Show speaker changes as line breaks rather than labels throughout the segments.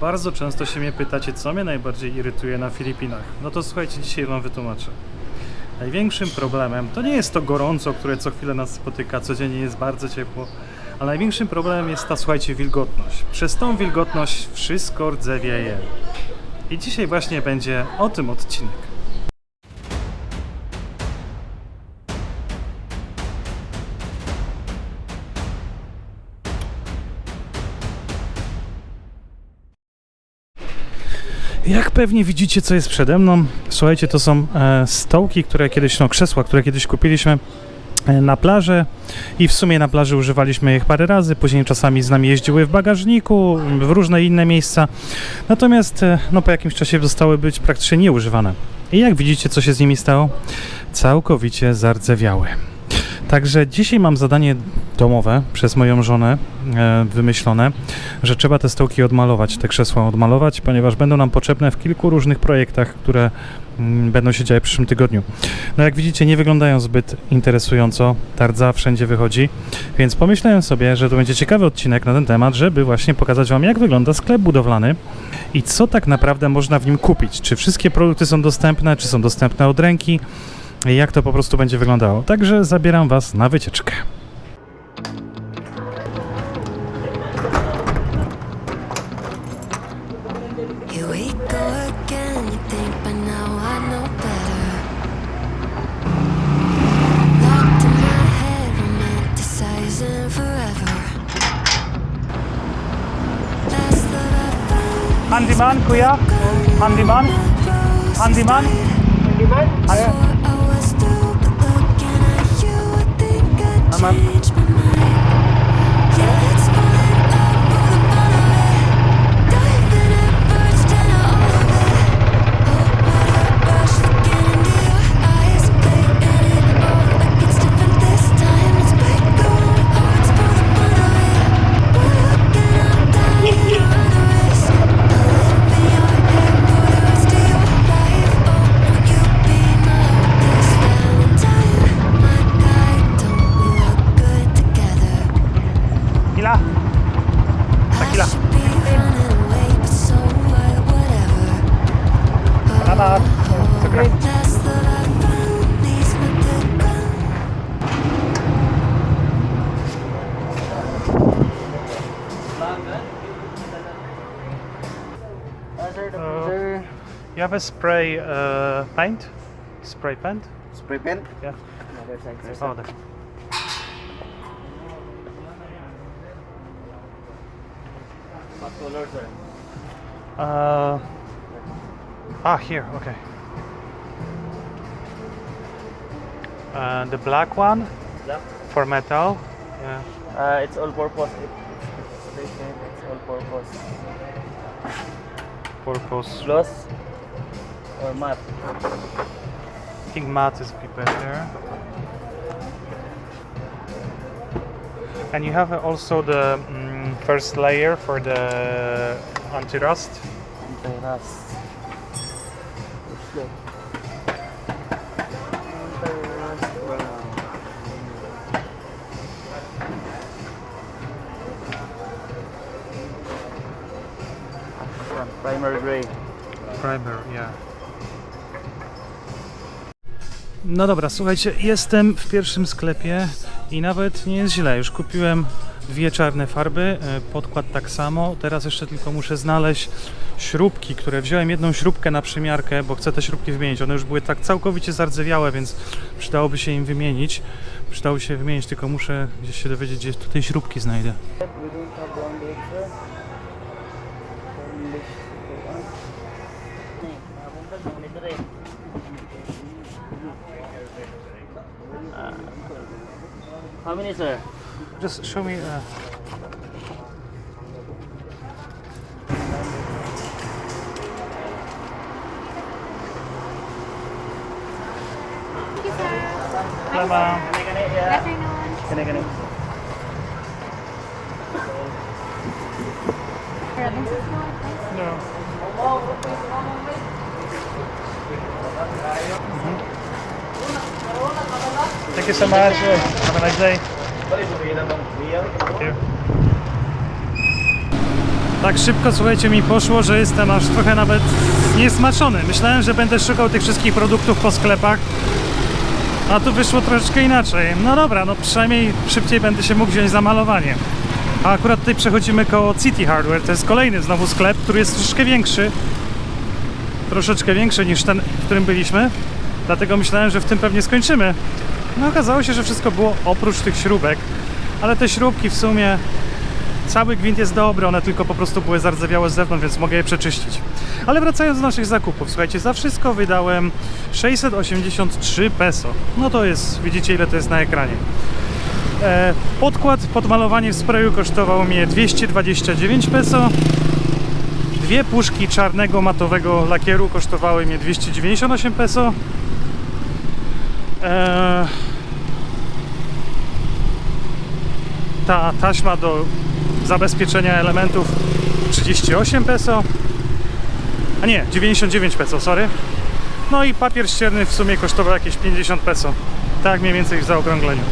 Bardzo często się mnie pytacie, co mnie najbardziej irytuje na Filipinach. No to słuchajcie, dzisiaj Wam wytłumaczę. Największym problemem to nie jest to gorąco, które co chwilę nas spotyka, codziennie jest bardzo ciepło, ale największym problemem jest ta, słuchajcie, wilgotność. Przez tą wilgotność wszystko rdzewieje. I dzisiaj właśnie będzie o tym odcinek. Jak pewnie widzicie, co jest przede mną, słuchajcie, to są e, stołki, które kiedyś, no krzesła, które kiedyś kupiliśmy e, na plaży i w sumie na plaży używaliśmy ich parę razy, później czasami z nami jeździły w bagażniku, w różne inne miejsca, natomiast e, no, po jakimś czasie zostały być praktycznie nieużywane. I jak widzicie, co się z nimi stało? Całkowicie zardzewiały. Także dzisiaj mam zadanie domowe przez moją żonę e, wymyślone, że trzeba te stołki odmalować, te krzesła odmalować, ponieważ będą nam potrzebne w kilku różnych projektach, które mm, będą się działy w przyszłym tygodniu. No jak widzicie, nie wyglądają zbyt interesująco, ta rdza wszędzie wychodzi, więc pomyślałem sobie, że to będzie ciekawy odcinek na ten temat, żeby właśnie pokazać Wam, jak wygląda sklep budowlany i co tak naprawdę można w nim kupić. Czy wszystkie produkty są dostępne, czy są dostępne od ręki, jak to po prostu będzie wyglądało. Także zabieram Was na wycieczkę.
Here we go again. You think my the ground.
Uh, you have a spray uh, paint? Spray paint?
Spray paint?
Yeah.
Other side, sir.
Oh, there.
What color, sir?
Uh, ah, here, okay. Uh, the black one
Black?
for metal. Yeah.
Uh, it's all purpose. It, it's. It's all purpose.
Purpose.
Gloss or matte?
I think matte is a bit better. And you have also the mm, first layer for the anti-rust.
Anti-rust. Primer,
yeah. No dobra, słuchajcie, jestem w pierwszym sklepie i nawet nie jest źle. Już kupiłem dwie czarne farby, e, podkład tak samo. Teraz jeszcze tylko muszę znaleźć śrubki, które wziąłem jedną śrubkę na przymiarkę, bo chcę te śrubki wymienić. One już były tak całkowicie zardzewiałe, więc przydałoby się im wymienić. Przydałoby się wymienić, tylko muszę gdzieś się dowiedzieć, gdzie tutaj śrubki znajdę.
How many, sir?
Just show me. Uh... Hello, ma'am.
Kani kani.
Thank you so much. Have a nice day. Tak szybko, słuchajcie, mi poszło, że jestem aż trochę nawet niesmaczony. Myślałem, że będę szukał tych wszystkich produktów po sklepach, a tu wyszło troszeczkę inaczej. No dobra, no przynajmniej szybciej będę się mógł wziąć za malowanie. A akurat tutaj przechodzimy koło City Hardware, to jest kolejny znowu sklep, który jest troszeczkę większy. Troszeczkę większy niż ten, w którym byliśmy. Dlatego myślałem, że w tym pewnie skończymy. No okazało się, że wszystko było oprócz tych śrubek. Ale te śrubki w sumie Cały gwint jest dobry, one tylko po prostu były zardzewiałe z zewnątrz, więc mogę je przeczyścić. Ale wracając do naszych zakupów, słuchajcie, za wszystko wydałem 683 peso. No to jest, widzicie ile to jest na ekranie. E, podkład pod malowanie w sprayu kosztował mnie 229 peso. Dwie puszki czarnego matowego lakieru kosztowały mnie 298 peso. E, ta taśma do zabezpieczenia elementów 38 peso. A nie, 99 peso, sorry. No i papier ścierny w sumie kosztował jakieś 50 peso. Tak mniej więcej w zaokrągleniu.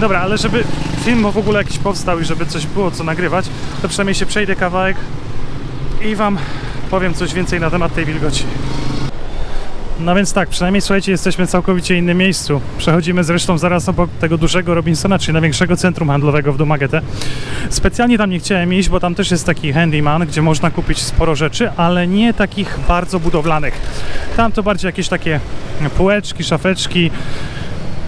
Dobra, ale żeby film w ogóle jakiś powstał i żeby coś było co nagrywać, to przynajmniej się przejdę kawałek i Wam powiem coś więcej na temat tej wilgoci. No więc tak, przynajmniej słuchajcie, jesteśmy w całkowicie innym miejscu. Przechodzimy zresztą zaraz obok tego dużego Robinsona, czyli największego centrum handlowego w Dumagetę. Specjalnie tam nie chciałem iść, bo tam też jest taki handyman, gdzie można kupić sporo rzeczy, ale nie takich bardzo budowlanych. Tam to bardziej jakieś takie półeczki, szafeczki,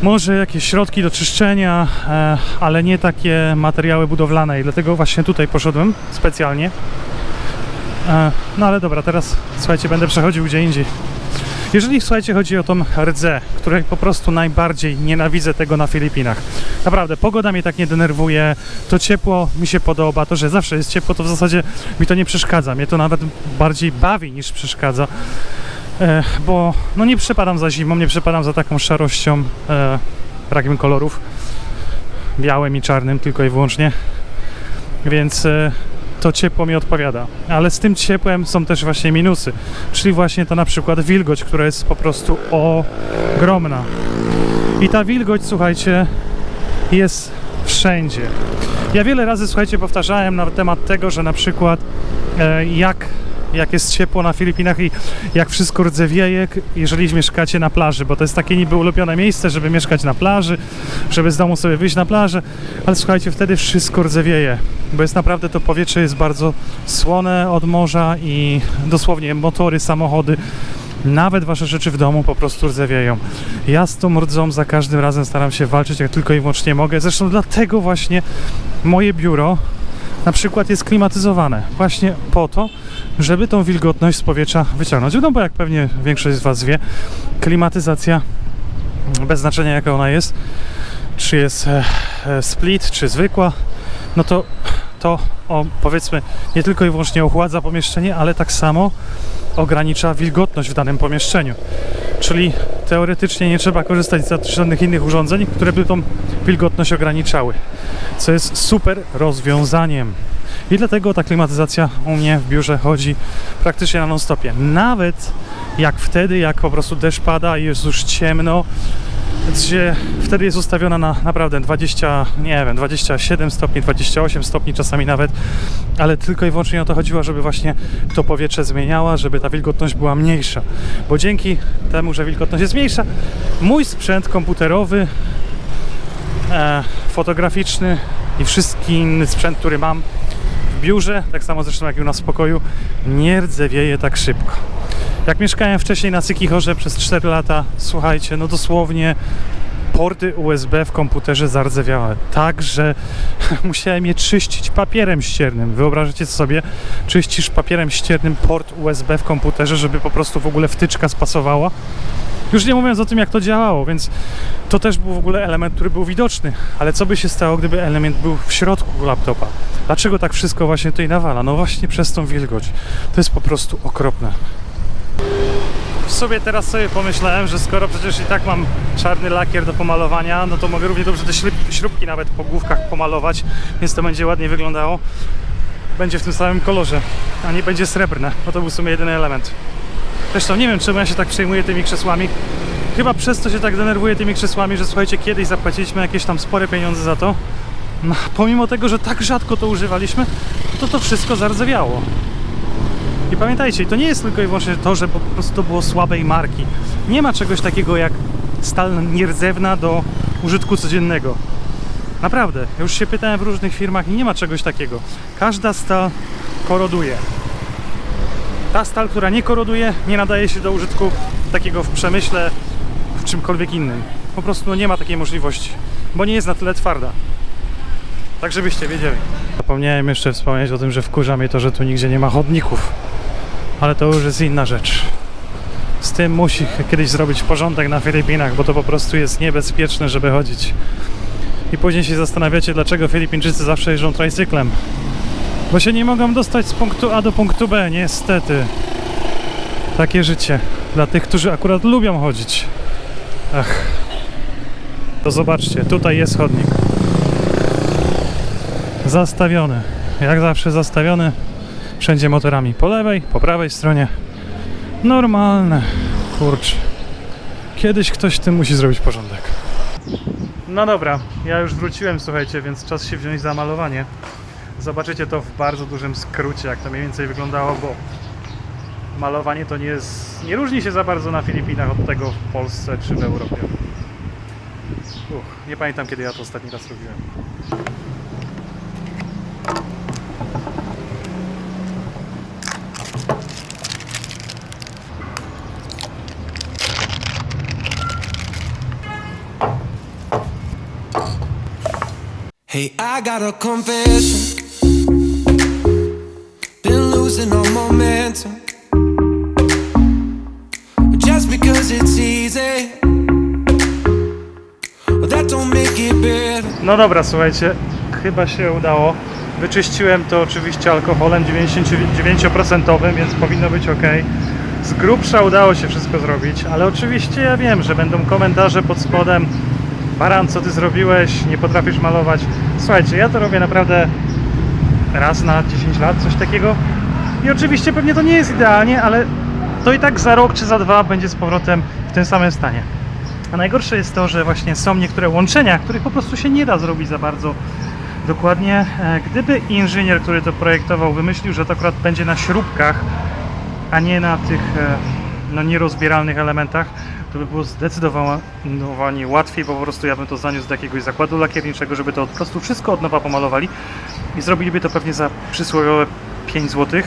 może jakieś środki do czyszczenia, e, ale nie takie materiały budowlane i dlatego właśnie tutaj poszedłem specjalnie. E, No ale dobra, teraz słuchajcie, będę przechodził gdzie indziej. Jeżeli słuchajcie, chodzi o tą rdzę, której po prostu najbardziej nienawidzę tego na Filipinach. Naprawdę, pogoda mnie tak nie denerwuje, to ciepło mi się podoba, to, że zawsze jest ciepło, to w zasadzie mi to nie przeszkadza. Mnie to nawet bardziej bawi niż przeszkadza. E, bo no nie przepadam za zimą, nie przepadam za taką szarością, e, brakiem kolorów, białym i czarnym tylko i wyłącznie. Więc e, to ciepło mi odpowiada. Ale z tym ciepłem są też właśnie minusy. Czyli właśnie to na przykład wilgoć, która jest po prostu ogromna. I ta wilgoć, słuchajcie, jest wszędzie. Ja wiele razy, słuchajcie, powtarzałem na temat tego, że na przykład e, jak, jak jest ciepło na Filipinach i jak wszystko rdzewieje, jeżeli mieszkacie na plaży, bo to jest takie niby ulubione miejsce, żeby mieszkać na plaży, żeby z domu sobie wyjść na plażę, ale słuchajcie, wtedy wszystko rdzewieje, bo jest naprawdę to powietrze jest bardzo słone od morza i dosłownie motory, samochody, nawet wasze rzeczy w domu po prostu rdzewieją. Ja z tą rdzą za każdym razem staram się walczyć jak tylko i wyłącznie mogę. Zresztą dlatego właśnie moje biuro na przykład jest klimatyzowane. Właśnie po to, żeby tą wilgotność z powietrza wyciągnąć. No bo jak pewnie większość z was wie, klimatyzacja bez znaczenia jaka ona jest, czy jest e, e, split, czy zwykła, no to to o, powiedzmy nie tylko i wyłącznie ochładza pomieszczenie, ale tak samo ogranicza wilgotność w danym pomieszczeniu. Czyli teoretycznie nie trzeba korzystać z żadnych innych urządzeń, które by tą wilgotność ograniczały, co jest super rozwiązaniem. I dlatego ta klimatyzacja u mnie w biurze chodzi praktycznie na non-stopie. Nawet jak wtedy, jak po prostu deszcz pada i jest już ciemno, gdzie wtedy jest ustawiona na naprawdę 20, nie wiem, 27 stopni, 28 stopni czasami nawet, ale tylko i wyłącznie o to chodziło, żeby właśnie to powietrze zmieniała, żeby ta wilgotność była mniejsza. Bo dzięki temu, że wilgotność jest mniejsza, mój sprzęt komputerowy, e, fotograficzny i wszystki inny sprzęt, który mam w biurze, tak samo zresztą jak i u nas w pokoju, nie rdzewieje tak szybko. Jak mieszkałem wcześniej na Sykichorze przez 4 lata, słuchajcie, no dosłownie porty USB w komputerze zardzewiały. Tak, że musiałem je czyścić papierem ściernym. Wyobrażacie sobie, czyścisz papierem ściernym port USB w komputerze, żeby po prostu w ogóle wtyczka spasowała. Już nie mówiąc o tym, jak to działało, więc to też był w ogóle element, który był widoczny. Ale co by się stało, gdyby element był w środku laptopa? Dlaczego tak wszystko właśnie tutaj nawala? No właśnie przez tą wilgoć. To jest po prostu okropne. W sobie teraz sobie pomyślałem, że skoro przecież i tak mam czarny lakier do pomalowania, no to mogę równie dobrze te śrub- śrubki nawet po główkach pomalować, więc to będzie ładnie wyglądało. Będzie w tym samym kolorze, a nie będzie srebrne, bo to był w sumie jedyny element. Zresztą nie wiem, czemu ja się tak przejmuję tymi krzesłami. Chyba przez to się tak denerwuję tymi krzesłami, że słuchajcie, kiedyś zapłaciliśmy jakieś tam spore pieniądze za to No, pomimo tego, że tak rzadko to używaliśmy, to to wszystko zardzewiało. I pamiętajcie, to nie jest tylko i wyłącznie to, że po prostu to było słabej marki. Nie ma czegoś takiego jak stal nierdzewna do użytku codziennego. Naprawdę, już się pytałem w różnych firmach i nie ma czegoś takiego. Każda stal koroduje. Ta stal, która nie koroduje, nie nadaje się do użytku takiego w przemyśle, w czymkolwiek innym. Po prostu nie ma takiej możliwości, bo nie jest na tyle twarda. Tak, żebyście wiedzieli. Zapomniałem jeszcze wspomnieć o tym, że wkurza mnie to, że tu nigdzie nie ma chodników. Ale to już jest inna rzecz. Z tym musi kiedyś zrobić porządek na Filipinach, bo to po prostu jest niebezpieczne, żeby chodzić. I później się zastanawiacie, dlaczego Filipińczycy zawsze jeżdżą tricyklem. Bo się nie mogą dostać z punktu A do punktu B, niestety. Takie życie. Dla tych, którzy akurat lubią chodzić. Ach. To zobaczcie, tutaj jest chodnik. Zastawiony. Jak zawsze zastawiony. Wszędzie motorami. Po lewej, po prawej stronie. Normalne. Kurczę. Kiedyś ktoś tym musi zrobić porządek. No dobra, ja już wróciłem, słuchajcie, więc czas się wziąć za malowanie. Zobaczycie to w bardzo dużym skrócie, jak to mniej więcej wyglądało, bo malowanie to nie jest, nie różni się za bardzo na Filipinach od tego w Polsce czy w Europie. Uch, nie pamiętam kiedy ja to ostatni raz robiłem.
Hey, I got a confession. Been losing all momentum. Just because it's easy. That don't make it better.
No dobra, słuchajcie, chyba się udało. Wyczyściłem to oczywiście alkoholem 99%, więc powinno być ok. Z grubsza udało się wszystko zrobić, ale oczywiście ja wiem, że będą komentarze pod spodem. Baran, co ty zrobiłeś? Nie potrafisz malować. Słuchajcie, ja to robię naprawdę raz na 10 lat, coś takiego. I oczywiście pewnie to nie jest idealnie, ale to i tak za rok czy za dwa będzie z powrotem w tym samym stanie. A najgorsze jest to, że właśnie są niektóre łączenia, których po prostu się nie da zrobić za bardzo dokładnie. E, Gdyby inżynier, który to projektował, wymyślił, że to akurat będzie na śrubkach, a nie na tych e, no, nierozbieralnych elementach, to by było zdecydowanie łatwiej, po prostu ja bym to zaniósł do jakiegoś zakładu lakierniczego, żeby to po prostu wszystko od nowa pomalowali i zrobiliby to pewnie za przysłowiowe 5 zł.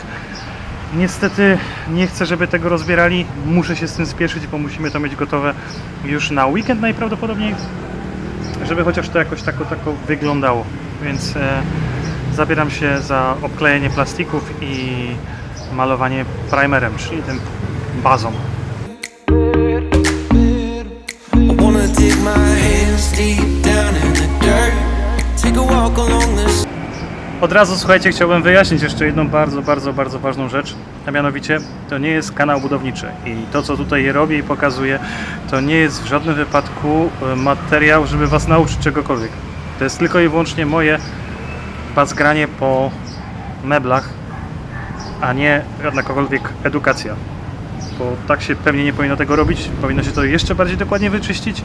Niestety nie chcę, żeby tego rozbierali. Muszę się z tym spieszyć, bo musimy to mieć gotowe już na weekend najprawdopodobniej, żeby chociaż to jakoś tako, tako wyglądało. Więc e, zabieram się za obklejenie plastików i malowanie primerem, czyli tym bazą.
Dig my hands deep down in the dirt. Take a walk along this.
Od razu słuchajcie, chciałbym wyjaśnić jeszcze jedną bardzo, bardzo, bardzo ważną rzecz, a mianowicie to nie jest kanał budowniczy i to, co tutaj robię i pokazuję, to nie jest w żadnym wypadku e, materiał, żeby Was nauczyć czegokolwiek. To jest tylko i wyłącznie moje bazgranie po meblach, a nie jakakolwiek edukacja. Bo tak się pewnie nie powinno tego robić, powinno się to jeszcze bardziej dokładnie wyczyścić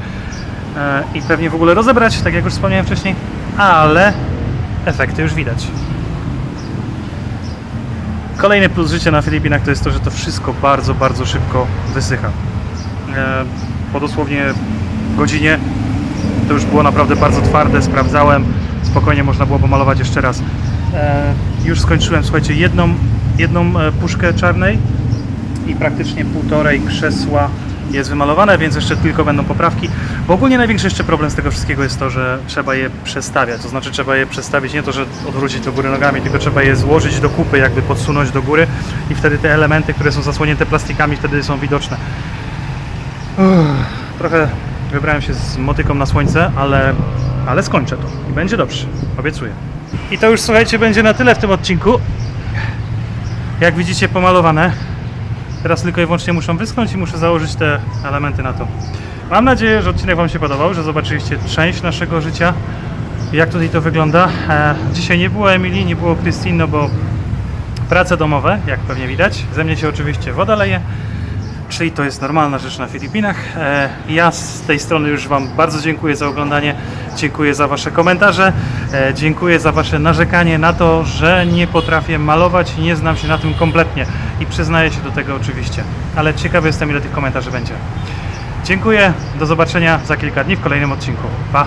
e, i pewnie w ogóle rozebrać, tak jak już wspomniałem wcześniej, ale efekty już widać. Kolejny plus życia na Filipinach to jest to, że to wszystko bardzo, bardzo szybko wysycha. E, Po dosłownie godzinie to już było naprawdę bardzo twarde, sprawdzałem, spokojnie można było pomalować jeszcze raz. E, Już skończyłem, słuchajcie, jedną, jedną puszkę czarnej i praktycznie półtorej krzesła jest wymalowane, więc jeszcze tylko będą poprawki. Bo ogólnie największy jeszcze problem z tego wszystkiego jest to, że trzeba je przestawiać. To znaczy trzeba je przestawić nie to, że odwrócić do góry nogami, tylko trzeba je złożyć do kupy, jakby podsunąć do góry i wtedy te elementy, które są zasłonięte plastikami, wtedy są widoczne. Uff, trochę wybrałem się z motyką na słońce, ale, ale skończę to i będzie dobrze, obiecuję. I to już słuchajcie, będzie na tyle w tym odcinku. Jak widzicie pomalowane, Teraz tylko i wyłącznie muszą wyschnąć i muszę założyć te elementy na to. Mam nadzieję, że odcinek Wam się podobał, że zobaczyliście część naszego życia, jak tutaj to wygląda. E, dzisiaj nie było Emilii, nie było Christine, no bo prace domowe, jak pewnie widać. Ze mnie się oczywiście woda leje, czyli to jest normalna rzecz na Filipinach. E, ja z tej strony już Wam bardzo dziękuję za oglądanie. Dziękuję za Wasze komentarze, e, dziękuję za Wasze narzekanie na to, że nie potrafię malować i nie znam się na tym kompletnie. I przyznaję się do tego oczywiście, ale ciekawy jestem, ile tych komentarzy będzie. Dziękuję, do zobaczenia za kilka dni w kolejnym odcinku. Pa!